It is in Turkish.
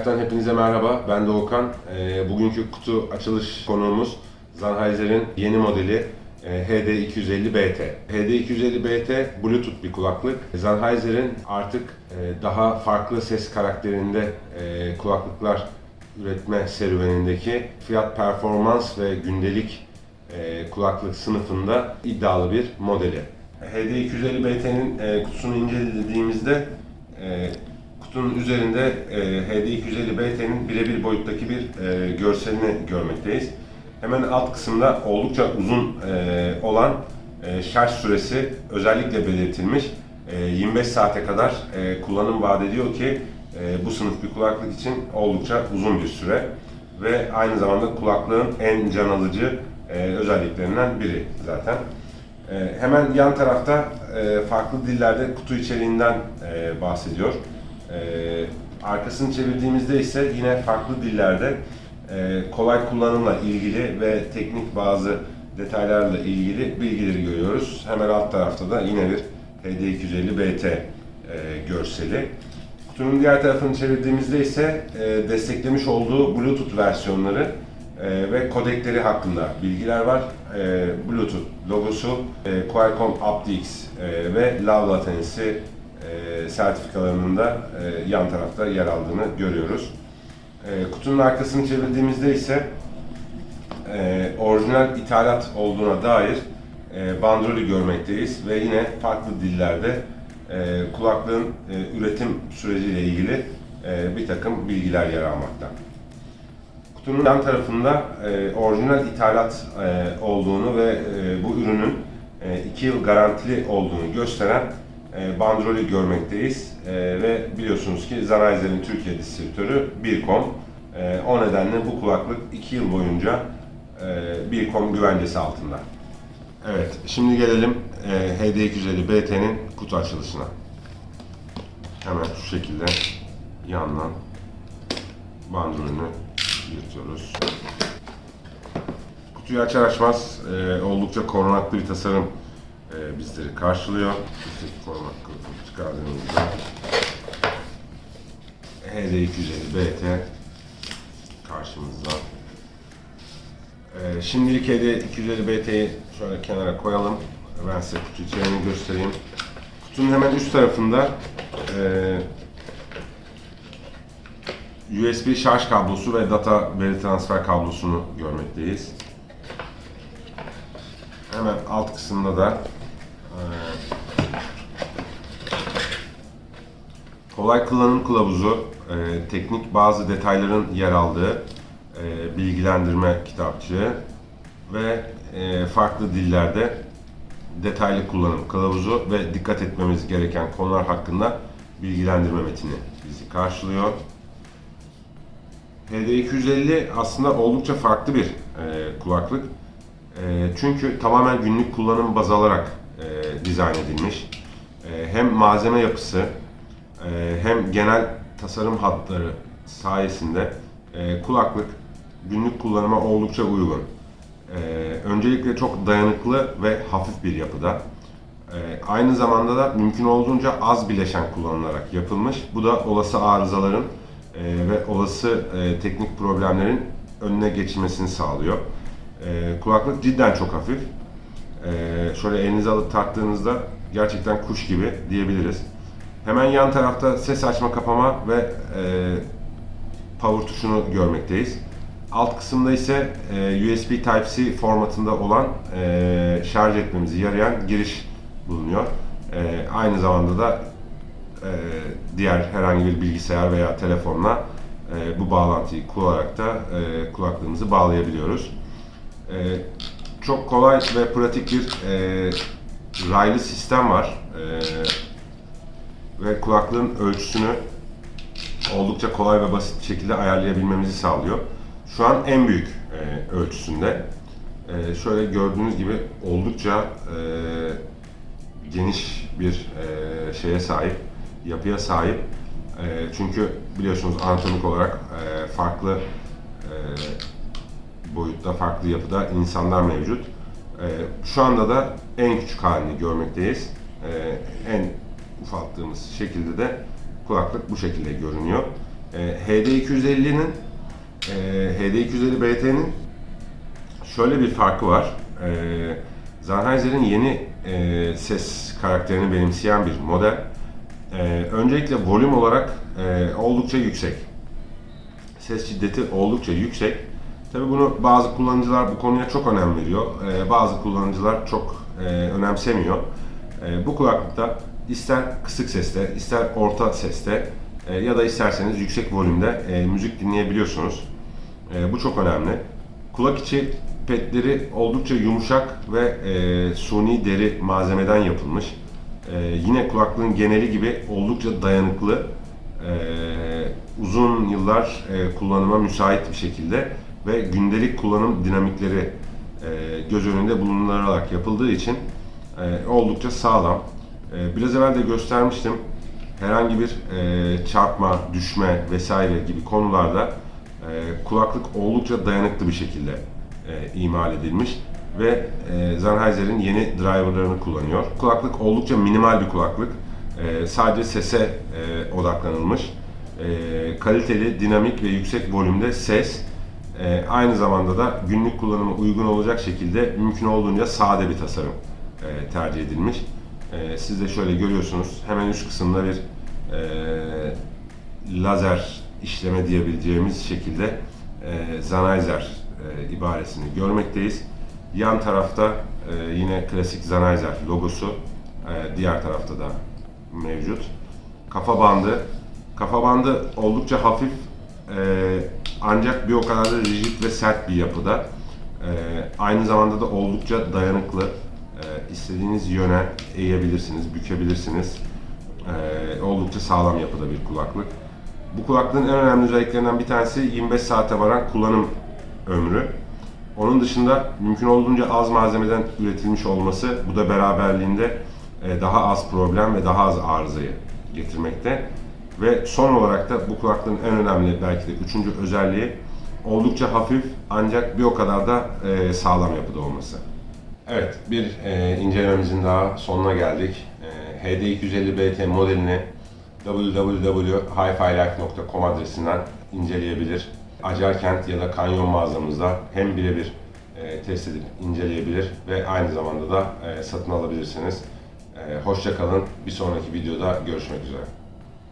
Life'tan hepinize merhaba. Ben Doğukan. Ee, bugünkü kutu açılış konuğumuz Sennheiser'in yeni modeli e, HD250BT. HD250BT Bluetooth bir kulaklık. Sennheiser'in artık e, daha farklı ses karakterinde e, kulaklıklar üretme serüvenindeki fiyat performans ve gündelik e, kulaklık sınıfında iddialı bir modeli. HD250BT'nin e, kutusunu incelediğimizde e, kutunun üzerinde e, HD250BT'nin birebir boyuttaki bir e, görselini görmekteyiz. Hemen alt kısımda oldukça uzun e, olan e, şarj süresi özellikle belirtilmiş. E, 25 saate kadar e, kullanım vaat ediyor ki e, bu sınıf bir kulaklık için oldukça uzun bir süre ve aynı zamanda kulaklığın en can alıcı e, özelliklerinden biri zaten. E, hemen yan tarafta e, farklı dillerde kutu içeriğinden e, bahsediyor. E, arkasını çevirdiğimizde ise yine farklı dillerde e, kolay kullanımla ilgili ve teknik bazı detaylarla ilgili bilgileri görüyoruz. Hemen alt tarafta da yine bir HD250BT e, görseli. Kutunun diğer tarafını çevirdiğimizde ise e, desteklemiş olduğu Bluetooth versiyonları ve kodekleri hakkında bilgiler var. Bluetooth logosu, Qualcomm aptX ve Low Latency e, sertifikalarının da e, yan tarafta yer aldığını görüyoruz. E, kutunun arkasını çevirdiğimizde ise e, orijinal ithalat olduğuna dair e, bandrolü görmekteyiz ve yine farklı dillerde e, kulaklığın e, üretim süreciyle ilgili e, bir takım bilgiler yer almakta. Kutunun yan tarafında e, orijinal ithalat e, olduğunu ve e, bu ürünün 2 yıl garantili olduğunu gösteren e, bandrolü görmekteyiz. E, ve biliyorsunuz ki Sennheiser'in Türkiye distribütörü Bircom. E, o nedenle bu kulaklık 2 yıl boyunca e, Bircom güvencesi altında. Evet, şimdi gelelim e, HD250BT'nin kutu açılışına. Hemen şu şekilde yandan bandrolünü yırtıyoruz. Kutuyu açar açmaz e, oldukça korunaklı bir tasarım e, bizleri karşılıyor. Üstteki korumak kılıfını çıkardığımızda HD250BT karşımızda. E, şimdilik HD250BT'yi şöyle kenara koyalım. Ben size kutu içeriğini göstereyim. Kutunun hemen üst tarafında e, USB şarj kablosu ve data veri transfer kablosunu görmekteyiz. Hemen alt kısımda da kolay kullanım kılavuzu, e, teknik bazı detayların yer aldığı e, bilgilendirme kitapçığı ve e, farklı dillerde detaylı kullanım kılavuzu ve dikkat etmemiz gereken konular hakkında bilgilendirme metni bizi karşılıyor. HD250 aslında oldukça farklı bir e, kulaklık. E, çünkü tamamen günlük kullanım baz alarak e, dizayn edilmiş. E, hem malzeme yapısı hem genel tasarım hatları sayesinde e, kulaklık günlük kullanıma oldukça uygun. E, öncelikle çok dayanıklı ve hafif bir yapıda. E, aynı zamanda da mümkün olduğunca az bileşen kullanılarak yapılmış. Bu da olası arızaların e, ve olası e, teknik problemlerin önüne geçilmesini sağlıyor. Kulaklık cidden çok hafif. Şöyle elinize alıp taktığınızda gerçekten kuş gibi diyebiliriz. Hemen yan tarafta ses açma kapama ve e, power tuşunu görmekteyiz. Alt kısımda ise e, USB Type-C formatında olan e, şarj etmemizi yarayan giriş bulunuyor. E, aynı zamanda da e, diğer herhangi bir bilgisayar veya telefonla e, bu bağlantıyı kullanarak da e, kulaklığımızı bağlayabiliyoruz. E, çok kolay ve pratik bir e, raylı sistem var. E, ve kulaklığın ölçüsünü oldukça kolay ve basit bir şekilde ayarlayabilmemizi sağlıyor. Şu an en büyük e, ölçüsünde. E, şöyle gördüğünüz gibi oldukça e, geniş bir e, şeye sahip, yapıya sahip. E, çünkü biliyorsunuz anatomik olarak e, farklı e, boyutta, farklı yapıda insanlar mevcut. E, şu anda da en küçük halini görmekteyiz. E, en ufalttığımız şekilde de kulaklık bu şekilde görünüyor. E, HD250'nin e, HD250 BT'nin şöyle bir farkı var. E, Sennheiser'in yeni e, ses karakterini benimseyen bir model. E, öncelikle volüm olarak e, oldukça yüksek. Ses şiddeti oldukça yüksek. Tabi bunu bazı kullanıcılar bu konuya çok önem veriyor. E, bazı kullanıcılar çok e, önemsemiyor. Bu kulaklıkta ister kısık seste, ister orta seste e, ya da isterseniz yüksek volümde e, müzik dinleyebiliyorsunuz. E, bu çok önemli. Kulak içi petleri oldukça yumuşak ve e, suni deri malzemeden yapılmış. E, yine kulaklığın geneli gibi oldukça dayanıklı, e, uzun yıllar e, kullanıma müsait bir şekilde ve gündelik kullanım dinamikleri e, göz önünde bulundurularak yapıldığı için e, oldukça sağlam. E, biraz evvel de göstermiştim. Herhangi bir e, çarpma, düşme vesaire gibi konularda e, kulaklık oldukça dayanıklı bir şekilde e, imal edilmiş ve Sennheiser'in yeni driverlarını kullanıyor. Kulaklık oldukça minimal bir kulaklık. Sadece sese odaklanılmış. Kaliteli, dinamik ve yüksek volümde ses. E, aynı zamanda da günlük kullanıma uygun olacak şekilde mümkün olduğunca sade bir tasarım e, tercih edilmiş. E, siz de şöyle görüyorsunuz. Hemen üst kısımda bir e, lazer işleme diyebileceğimiz şekilde e, Sennheiser e, ibaresini görmekteyiz. Yan tarafta e, yine klasik Sennheiser logosu, e, diğer tarafta da mevcut. Kafa bandı, kafa bandı oldukça hafif e, ancak bir o kadar da rigid ve sert bir yapıda. E, aynı zamanda da oldukça dayanıklı. İstediğiniz yöne eğebilirsiniz, bükebilirsiniz. E, oldukça sağlam yapıda bir kulaklık. Bu kulaklığın en önemli özelliklerinden bir tanesi 25 saate varan kullanım ömrü. Onun dışında mümkün olduğunca az malzemeden üretilmiş olması bu da beraberliğinde e, daha az problem ve daha az arızayı getirmekte. Ve son olarak da bu kulaklığın en önemli belki de üçüncü özelliği oldukça hafif ancak bir o kadar da e, sağlam yapıda olması. Evet, bir e, incelememizin daha sonuna geldik. E, HD250BT modelini www.hifilife.com adresinden inceleyebilir. Acarkent ya da Kanyon mağazamızda hem birebir e, test edip inceleyebilir ve aynı zamanda da e, satın alabilirsiniz. E, hoşça. Bir sonraki videoda görüşmek üzere.